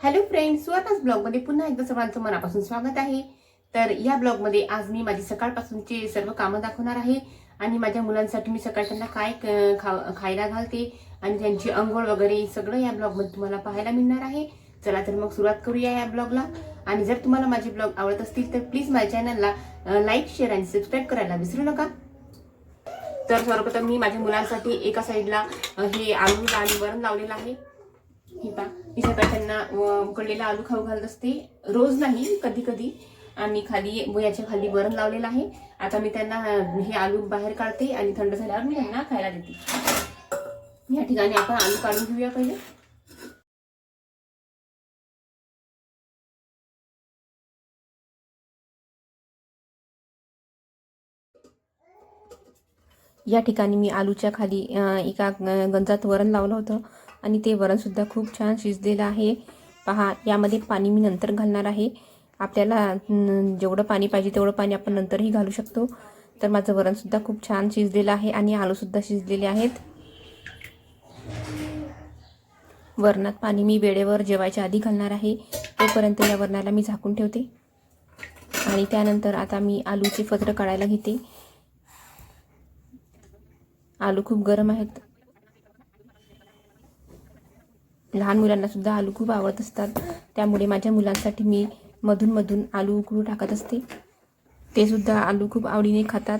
Hello friends सुवर्णाच ब्लॉगमध्ये पुन्हा एकदा सर्वांचं मनापासून स्वागत आहे. तर या ब्लॉगमध्ये आज मी माझी सकाळपासूनचे सर्व कामं दाखवणार आहे आणि माझ्या मुलांसाठी मी सकाळ त्यांना काय खा- खायला घालते आणि त्यांची अंघोळ वगैरे सगळं या ब्लॉगमध्ये तुम्हाला पाहायला मिळणार आहे. चला तर मग सुरुवात करूया या ब्लॉगला. आणि जर तुम्हाला माझे ब्लॉग आवडत असतील तर प्लीज माझ्या चॅनलला लाईक शेअर आणि सबस्क्राईब करायला विसरू नका. तर सर्वप्रथम मी माझ्या मुलांसाठी एका साईडला हे आलू आणि वरण लावलेलं आहे. हे पा मी त्यांना उकडलेला आलू खाऊ घालत असते. रोज नाही कधी कधी. आणि खाली याच्या खाली वरण लावलेलं आहे. आता मी त्यांना हे आलू बाहेर काढते आणि थंड झाल्यावर मी त्यांना खायला देते. या ठिकाणी आपण आलू काढून घेऊया पहिले. या ठिकाणी मी आलूच्या खाली एका गंजात वरण लावलं होतं. आणि ते वरणसुद्धा खूप छान शिजलेलं आहे. पहा यामध्ये पाणी मी नंतर घालणार आहे. आपल्याला न, जेवढं पाणी पाहिजे तेवढं पाणी आपण नंतरही घालू शकतो. तर माझं वरणसुद्धा खूप छान शिजलेलं आहे आणि आलूसुद्धा शिजलेले आहेत. वरणात पाणी मी वेळेवर जेवायच्या आधी घालणार आहे. तोपर्यंत या वरणाला मी झाकून ठेवते. आणि त्यानंतर आता मी आलूचे पत्र काढायला घेते. आलू खूप गरम आहेत. लहान मुलांना सुद्धा आलू खूप आवडत असतात. त्यामुळे माझ्या मुलांसाठी मी मधून मधून आलू उकळू टाकत असते. ते सुद्धा आलू खूप आवडीने खातात.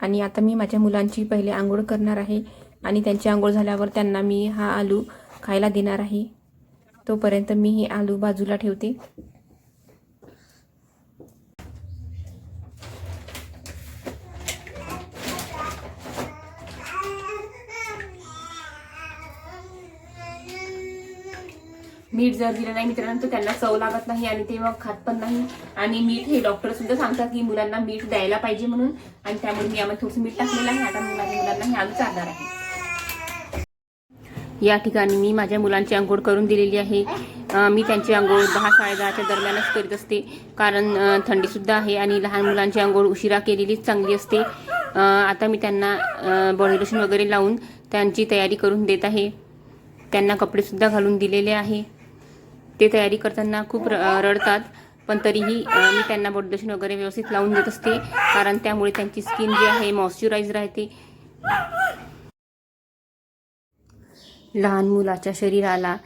आणि आता मी माझ्या मुलांची पहिले आंघोळ करणार आहे. आणि त्यांची आंघोळ झाल्यावर त्यांना मी हा आलू खायला देणार आहे. तोपर्यंत मी हे आलू बाजूला ठेवते. मीठ जर दिलं नाही मित्रांनो तर त्यांना चव लागत नाही आणि ते मग खात पण नाही. आणि मीठ हे डॉक्टर सुद्धा सांगतात की मुलांना मीठ द्यायला पाहिजे म्हणून. आणि त्यामुळे मी यामध्ये थोडंसं मीठ टाकलेलं आहे. आता मुलांनी मुलांना हे आम्ही चालणार आहे. या ठिकाणी मी माझ्या मुलांची आंघोळ करून दिलेली आहे. मी त्यांची आंघोळ दहा साडेदहाच्या दरम्यानच करीत असते. कारण थंडीसुद्धा आहे आणि लहान मुलांची आंघोळ उशिरा केलेलीच चांगली असते. आता मी त्यांना बॉडी लोशन वगैरे लावून त्यांची तयारी करून देत आहे. त्यांना कपडेसुद्धा घालून दिलेले आहे. ते तयारी करताना खूप र- रडतात. पण तरीही मी त्यांना बॉडी वगैरे व्यवस्थित लावून देत असते. कारण त्यामुळे त्यांची स्किन जी आहे मॉइश्चराईज राहते. लहान मुलाच्या शरीराला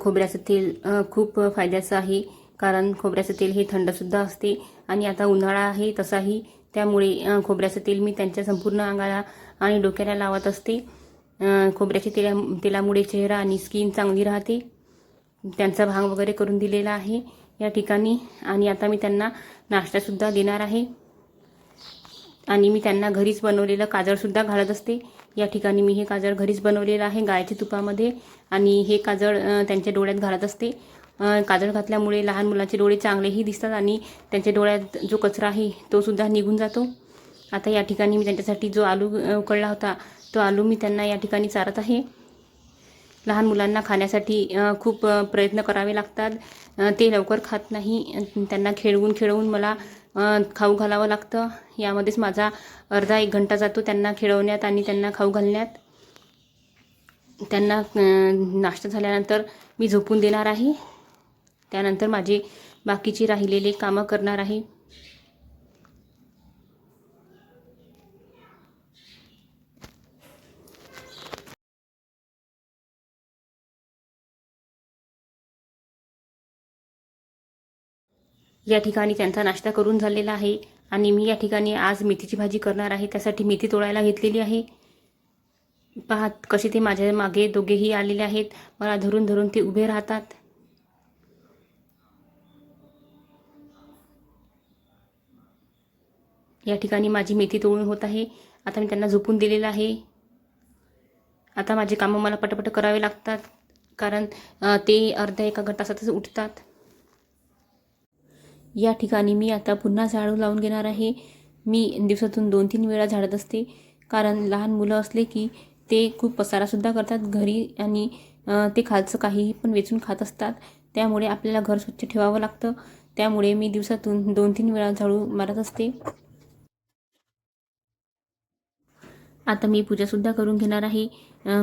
खोबऱ्याचं तेल खूप फायद्याचं आहे. कारण खोबऱ्याचं तेल हे थंडसुद्धा असते. आणि आता उन्हाळा आहे तसाही. त्यामुळे खोबऱ्याचं तेल मी त्यांच्या संपूर्ण अंगाला आणि डोक्याला लावत असते. खोबऱ्याच्या तेला तेलामुळे चेहरा आणि स्किन चांगली राहते. त्यांचा भांग वगैरे करून दिलेला आहे. या ठिकाणी आणि आता मी त्यांना नाश्तासुद्धा देणार आहे. आणि मी त्यांना घरीच बनवलेलं काजळसुद्धा घालत असते. या ठिकाणी मी हे काजळ घरीच बनवलेलं आहे गायच्या तुपामध्ये. आणि हे काजळ त्यांच्या डोळ्यात घालत असते. काजळ घातल्यामुळे लहान मुलांचे डोळे चांगलेही दिसतात आणि त्यांच्या डोळ्यात जो कचरा आहे तोसुद्धा निघून जातो. आता या ठिकाणी मी त्यांच्यासाठी जो आलू उकळला होता तो आलू मी त्यांना या ठिकाणी चारत आहे. लहान मुलांना खाण्यासाठी खूप प्रयत्न करावे लागतात. ते लवकर खात नाही. त्यांना खेळवून खेळवून मला खाऊ घालावं लागतं. यामध्येच माझा अर्धा एक घंटा जातो त्यांना खेळवण्यात आणि त्यांना खाऊ घालण्यात. त्यांना नाश्ता झाल्यानंतर मी झोपून देणार आहे. त्यानंतर माझे बाकीची राहिलेले कामं करणार आहे. या ठिकाणी त्यांचा नाश्ता करून झालेला आहे आणि मी या ठिकाणी आज मेथीची भाजी करणार आहे. त्यासाठी मेथी तोडायला घेतलेली आहे. पाहत कसे ते माझ्या मागे दोघेही आलेले आहेत. मला धरून धरून ते उभे राहतात. या ठिकाणी माझी मेथी तोडून होत आहे. आता मी त्यांना झोपून दिलेलं आहे. आता माझे कामं मला पटपट करावे लागतात. कारण ते अर्ध्या एका तासातच उठतात. या ठिकाणी मी आता पुन्हा झाडू लावून घेणार आहे. मी दिवसातून दोन तीन वेळा झाडत असते. कारण लहान मुलं असले की ते खूप पसारासुद्धा करतात घरी आणि ते खालचं काहीही पण वेचून खात असतात. त्यामुळे आपल्याला घर स्वच्छ ठेवावं लागतं. त्यामुळे मी दिवसातून दोन तीन वेळा झाडू मारत असते. आता मी पूजासुद्धा करून घेणार आहे.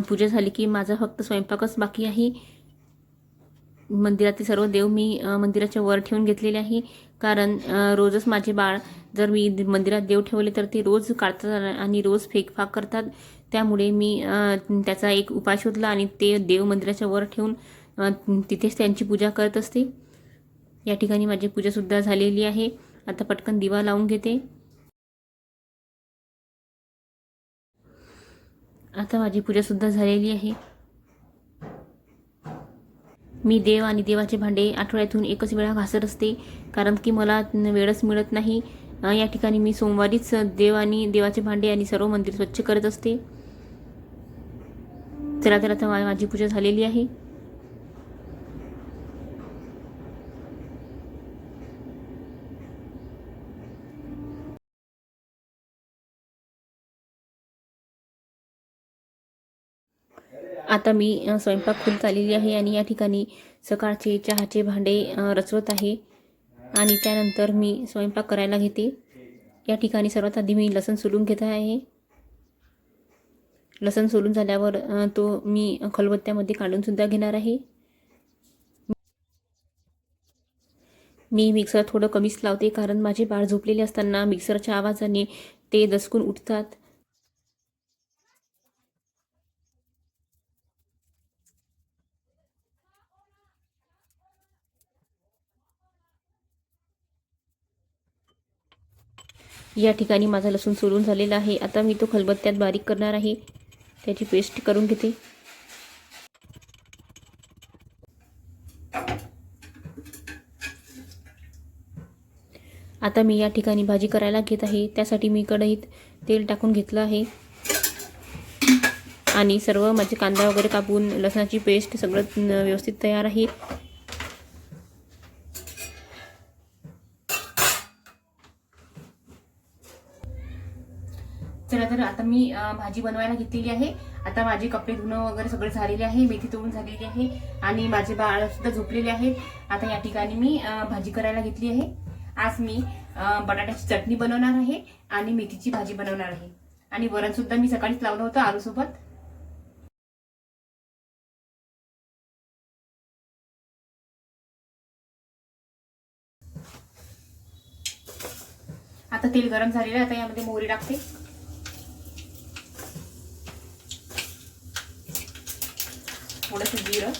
पूजा झाली की माझा फक्त स्वयंपाकच बाकी आहे. मंदिरातील सर्व देव मी मंदिराच्या वर ठेवून घेतलेले आहे. कारण रोजच माझे बाळ जर मी मंदिरात देव ठेवले तर ते रोज काढतात आणि रोज फेकफाक करतात. त्यामुळे मी त्याचा एक उपाय शोधला आणि ते देव मंदिराच्या वर ठेवून तिथेच त्यांची पूजा करत असते. या ठिकाणी माझी पूजासुद्धा झालेली आहे. आता पटकन दिवा लावून घेते. आता माझी पूजासुद्धा झालेली आहे. मी देव आणि देवाचे भांडे आठवड्यातून एकच वेळा घासत असते कारण की मला वेळच मिळत नाही. या ठिकाणी मी सोमवारीच देव आणि देवाचे भांडे आणि सर्व मंदिर स्वच्छ करत असते. चला तर आता माझी पूजा झालेली आहे. आता मी स्वयंपाक खूप आलेली आहे आणि या ठिकाणी सकाळचे चहाचे भांडे रचवत आहे. आणि त्यानंतर मी स्वयंपाक करायला घेते. या ठिकाणी सर्वात आधी मी लसण सोलून घेत आहे. लसण सोलून झाल्यावर तो मी खलबत्त्यामध्ये काढूनसुद्धा घेणार आहे. मी मिक्सर थोडं कमीच लावते कारण माझे बाळ झोपलेले असताना मिक्सरच्या आवाजाने ते दसकून उठतात. या ठिकाणी माझा लसूण सोलून झालेला आहे. आता मी तो खलबत्त्यात बारीक करणार आहे. त्याची पेस्ट करून घेते. आता मी या ठिकाणी भाजी करायला घेत आहे. त्यासाठी मी कढईत तेल टाकून घेतलं आहे. आणि सर्व माझे कांदा वगैरे कापून लसणाची पेस्ट सगळं व्यवस्थित तयार आहे चला तर आता मी भाजी बनवायला घेतलेली आहे. आता माझे कपडे धुणं वगैरे सगळं झालेले आहे. मेथी तोडून झालेली आहे. आणि माझे बाळ सुद्धा झोपलेले आहेत. आता या ठिकाणी मी भाजी करायला घेतली आहे. आज मी बटाट्याची चटणी बनवणार आहे आणि मेथीची भाजी बनवणार आहे. आणि वरण सुद्धा मी सकाळीच लावलं होतं आलूसोबत. आता तेल गरम झालेलं आहे. आता यामध्ये मोहरी टाकते. थोडंसं जिरं.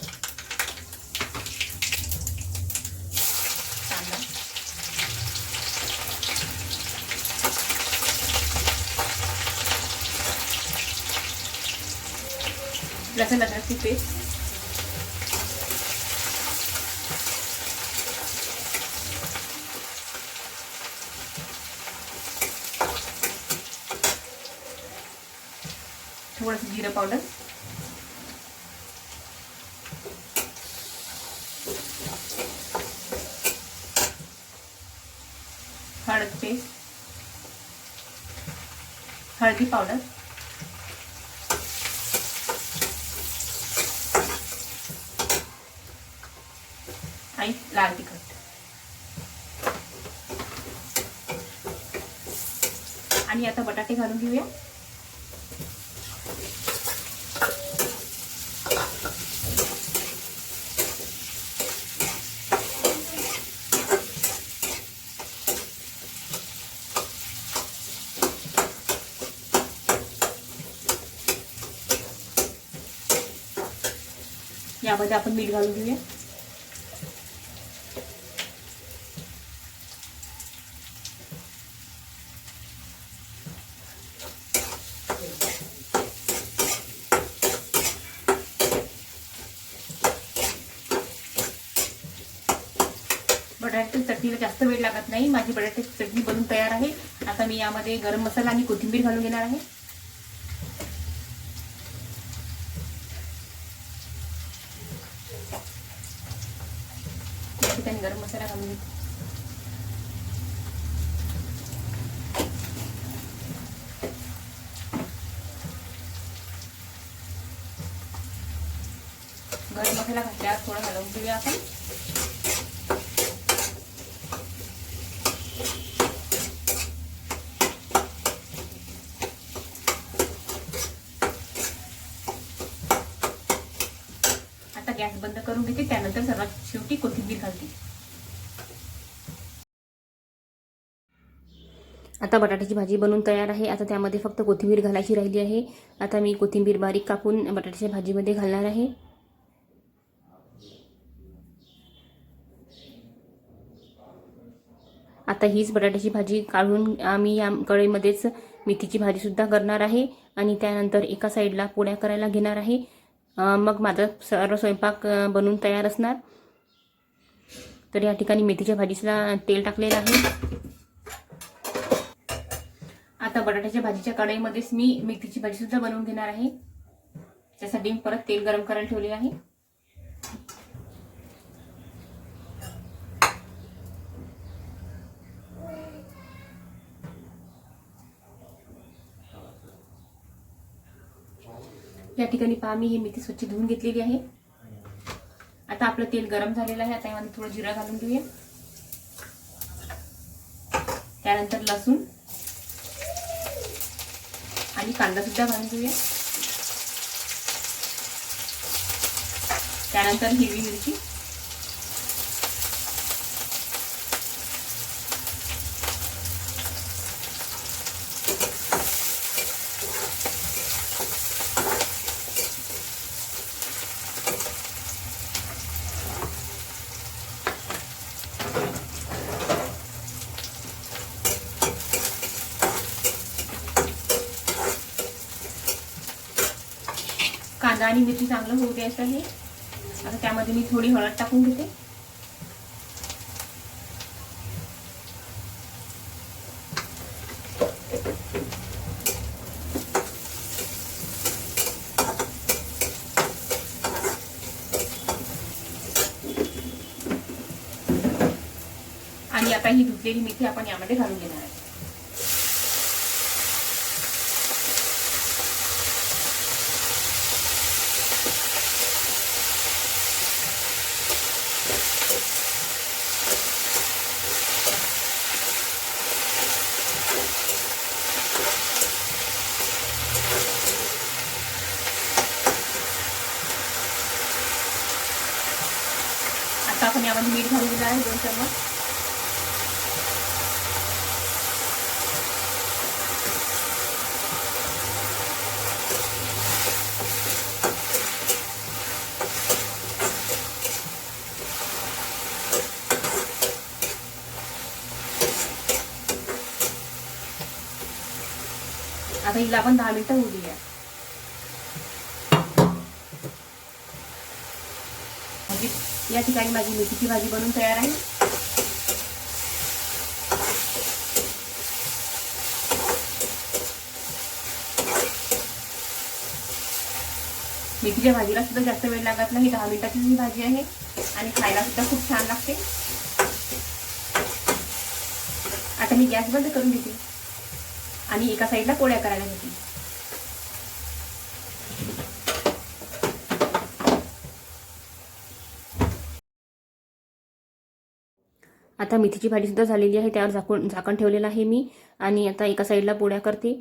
कांदा. लसण अद्रकची पेस्ट थोडंसं जिरं पावडर हळद पेस्ट हळदी पावडर. आणि लाल तिखट. आणि आता बटाटे घालून घेऊया. यामध्ये आपण मीठ घालून घेऊया. बटाट्याच्या चटणीला जास्त वेळ लागत नाही. माझी बटाट्याची चटणी बनून तयार आहे. आता मी यामध्ये गरम मसाला आणि कोथिंबीर घालून घेणार आहे या ठिकाणी गरम मसाला घालून घेते गरम मसाला घातल्यावर थोडा हलवून घेऊया आपण. आता गॅस बंद करून घेते त्यानंतर सर्वात शेवटी कोथिंबीर घालते. आता बटाट्याची भाजी बनवून तयार आहे. आता त्यामध्ये फक्त कोथिंबीर घालायची राहिली आहे. आता मी कोथिंबीर बारीक कापून बटाट्याच्या भाजीमध्ये घालणार आहे. आता हीच बटाट्याची भाजी काढून आम्ही या कढईमध्येच मेथीची भाजीसुद्धा करणार आहे आणि त्यानंतर एका साईडला पोळ्या करायला घेणार आहे. मग माझा सर्व स्वयंपाक बनून बनवून तयार असणार. तर या ठिकाणी मेथीच्या भाजीला तेल टाकलेलं आहे. आता बटाट्याच्या भाजीच्या कढईमध्येच मी मेथीची भाजीसुद्धा बनवून घेणार आहे. त्यासाठी मी परत तेल गरम करायला ठेवले आहे. या ठिकाणी पहा मी ही मेथी स्वच्छ धुवून घेतलेली आहे. आता आपलं तेल गरम झालेलं आहे. आता यामध्ये थोडं जिरा घालून घेऊया. त्यानंतर लसूण. आणि कांदा सुद्धा घालून घेऊया त्यानंतर हिरवी मिरची कांदा आणि मिरची चांगलं होऊ द्यायचं आहे. आता त्यामध्ये मी थोडी हळद टाकून घेते. आणि आता ही धुतलेली मेथी आपण यामध्ये घालून घेणार. आहे मीठ घालून आहे दोन चम्मच आता हिला पण दहा मिनिटं होऊ आहे या ठिकाणी माझी मेथीची भाजी बनवून तयार आहे. मेथीच्या भाजीला सुद्धा जास्त वेळ लागत नाही दहा मिनिटाची ही भाजी आहे आणि खायला सुद्धा खूप छान लागते. आता मी गॅस बंद करून घेते आणि एका साईडला पोळ्या करायला घेते. आता मेथीची भाजीसुद्धा झालेली आहे त्यावर झाकून झाकण ठेवलेलं आहे मी. आणि आता एका साईडला पोळ्या करते.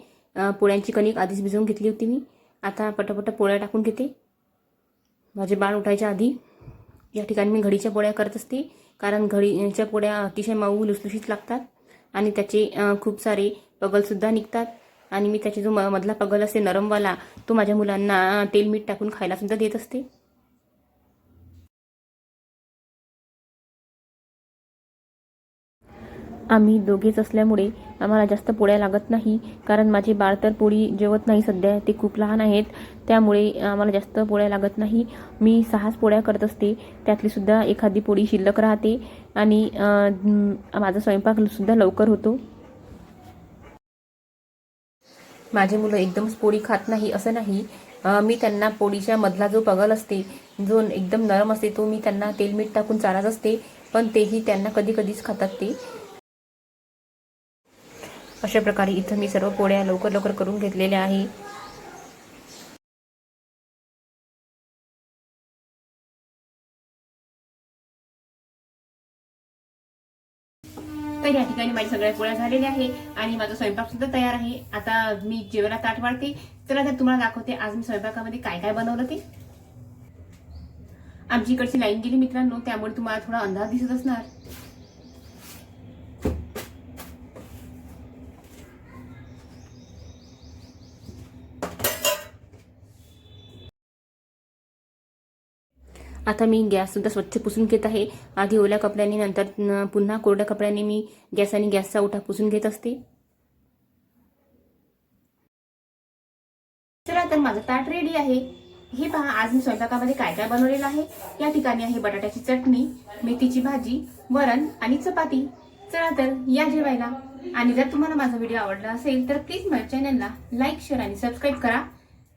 पोळ्यांची कणिक आधीच भिजवून घेतली होती मी. आता पटापट पोळ्या टाकून घेते. माझे बाळ उठायच्या आधी या ठिकाणी मी घडीच्या पोळ्या करत असते कारण घडीच्या पोळ्या अतिशय मऊ लुसलुशीत लागतात. आणि त्याचे खूप सारे पगलसुद्धा निघतात. आणि मी त्याचे जो म मधला पगल असते नरमवाला तो माझ्या मुलांना तेल मीठ टाकून खायलासुद्धा देत असते. आम्ही दोघेच असल्यामुळे आम्हाला जास्त पोळ्या लागत नाही. कारण माझे बाळ तर पोळी जेवत नाही सध्या ते खूप लहान आहेत. त्यामुळे आम्हाला जास्त पोळ्या लागत नाही. मी सहाच पोळ्या करत असते. त्यातलीसुद्धा एखादी पोळी शिल्लक राहते. आणि माझा स्वयंपाकसुद्धा लवकर होतो. माझे मुलं एकदमच पोळी खात नाही असं नाही. मी त्यांना पोळीच्या मधला जो पगल असते जो एकदम नरम असते तो मी त्यांना तेल मीठ टाकून चारत असते. पण तेही त्यांना कधी कधीच खातात ते. अशा प्रकारे इथं मी सर्व पोळ्या लवकर लवकर करून घेतलेल्या आहे. तर या ठिकाणी माझ्या सगळ्या पोळ्या झालेल्या आहे आणि माझा स्वयंपाक सुद्धा तयार आहे. आता मी जेवायला ताट वाढते. चला आता तुम्हाला दाखवते आज मी स्वयंपाकामध्ये काय काय बनवलं ते. आमची इकडची लाईन गेली मित्रांनो त्यामुळे तुम्हाला थोडा अंदाज दिसत असणार. आता मी गॅससुद्धा स्वच्छ पुसून घेत आहे. आधी ओल्या कपड्याने नंतर पुन्हा कोरड्या कपड्याने मी गॅस आणि गॅसचा उठा पुसून घेत असते. चला तर माझं ताट रेडी आहे. हे पहा आज मी स्वयंपाकामध्ये काय काय बनवलेलं आहे? या ठिकाणी आहे बटाट्याची चटणी मेथीची भाजी वरण आणि चपाती. चला तर या जेवायला. आणि जर तुम्हाला माझा व्हिडिओ आवडला असेल तर प्लीज माझ्या चॅनलला लाईक शेअर आणि सबस्क्राईब करा.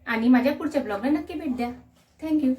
आणि माझ्या पुढच्या ब्लॉगला नक्की भेट द्या. थँक्यू